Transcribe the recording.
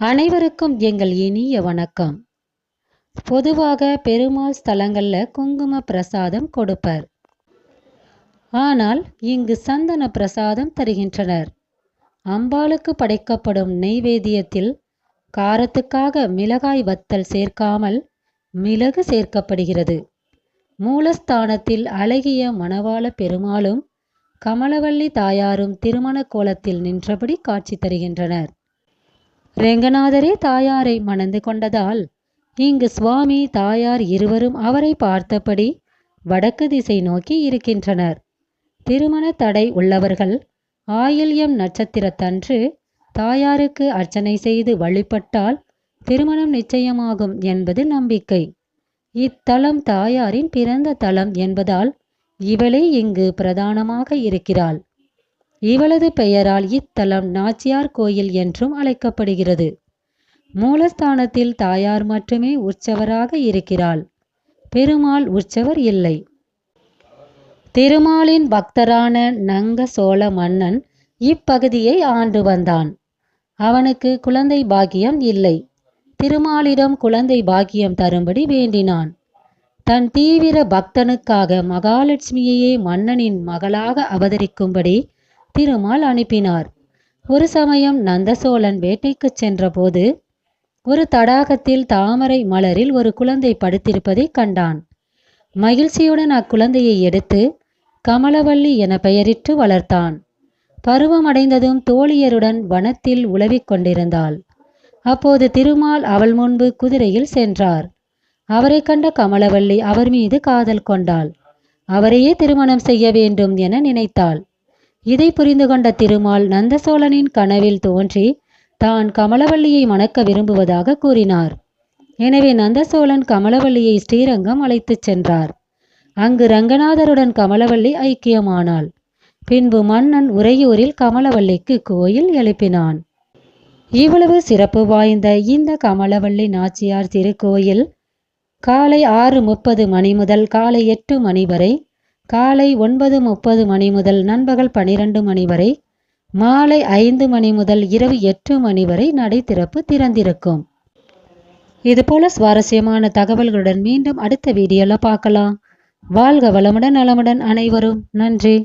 அனைவருக்கும் எங்கள் இனிய வணக்கம். பொதுவாக பெருமாள் ஸ்தலங்களில் குங்கும பிரசாதம் கொடுப்பர். ஆனால் இங்கு சந்தன பிரசாதம் தருகின்றனர். அம்பாளுக்கு படைக்கப்படும் நெய்வேதியத்தில் காரத்துக்காக மிளகாய் வத்தல் சேர்க்காமல் மிளகு சேர்க்கப்படுகிறது. மூலஸ்தானத்தில் அழகிய மணவாள பெருமாளும் கமலவள்ளி தாயாரும் திருமண கோலத்தில் நின்றபடி காட்சி தருகின்றனர். ரெங்கநாதரே தாயாரை மணந்து கொண்டதால் இங்கு சுவாமி தாயார் இருவரும் அவரை பார்த்தபடி வடக்கு திசை நோக்கி இருக்கின்றனர். திருமண தடை உள்ளவர்கள் ஆயில்யம் நட்சத்திரத்தன்று தாயாருக்கு அர்ச்சனை செய்து வழிபட்டால் திருமணம் நிச்சயமாகும் என்பது நம்பிக்கை. இத்தலம் தாயாரின் பிறந்த தலம் என்பதால் இவளே இங்கு பிரதானமாக இருக்கிறாள். இவளது பெயரால் இத்தலம் நாச்சியார் கோயில் என்றும் அழைக்கப்படுகிறது. மூலஸ்தானத்தில் தாயார் மட்டுமே உற்சவராக இருக்கிறாள். பெருமாள் உற்சவர் இல்லை. திருமாலின் பக்தரான நங்க சோழ மன்னன் இப்பகுதியை ஆண்டு வந்தான். அவனுக்கு குழந்தை பாக்கியம் இல்லை. திருமாலிடம் குழந்தை பாக்கியம் தரும்படி வேண்டினான். தன் தீவிர பக்தனுக்காக மகாலட்சுமியையே மன்னனின் மகளாக அவதரிக்கும்படி திருமால் அனுப்பினார். ஒரு சமயம் நந்தசோழன் வேட்டைக்குச் சென்றபோது ஒரு தடாகத்தில் தாமரை மலரில் ஒரு குழந்தை படுத்திருப்பதை கண்டான். மகிழ்ச்சியுடன் அக்குழந்தையை எடுத்து கமலவள்ளி என பெயரிட்டு வளர்த்தான். பருவமடைந்ததும் தோழியருடன் வனத்தில் உலவிக் கொண்டிருந்தாள். அப்போது திருமால் அவள் முன்பு குதிரையில் சென்றார். அவரை கண்ட கமலவள்ளி அவர் மீது காதல் கொண்டாள். அவரையே திருமணம் செய்ய வேண்டும் என நினைத்தாள். இதை புரிந்து கொண்ட திருமால் நந்தசோழனின் கனவில் தோன்றி தான் கமலவல்லியை மணக்க விரும்புவதாக கூறினார். எனவே நந்தசோழன் கமலவல்லியை ஸ்ரீரங்கம் அழைத்துச் சென்றார். அங்கு ரங்கநாதருடன் கமலவல்லி ஐக்கியமானாள். பின்பு மன்னன் உறையூரில் கமலவல்லிக்கு கோயில் எழுப்பினான். இவ்வளவு சிறப்பு வாய்ந்த இந்த கமலவள்ளி நாச்சியார் திருக்கோயில் காலை ஆறு முப்பது மணி முதல் காலை எட்டு மணி வரை காலை ஒன்பது முப்பது மணி முதல் நண்பகல் பனிரெண்டு மணி வரை மாலை ஐந்து மணி முதல் இரவு எட்டு மணி வரை நடை திறப்பு திறந்திருக்கும். இதுபோல சுவாரஸ்யமான தகவல்களுடன் மீண்டும் அடுத்த வீடியோல பார்க்கலாம். வாழ்க வளமுடன் நலமுடன் அனைவரும். நன்றி.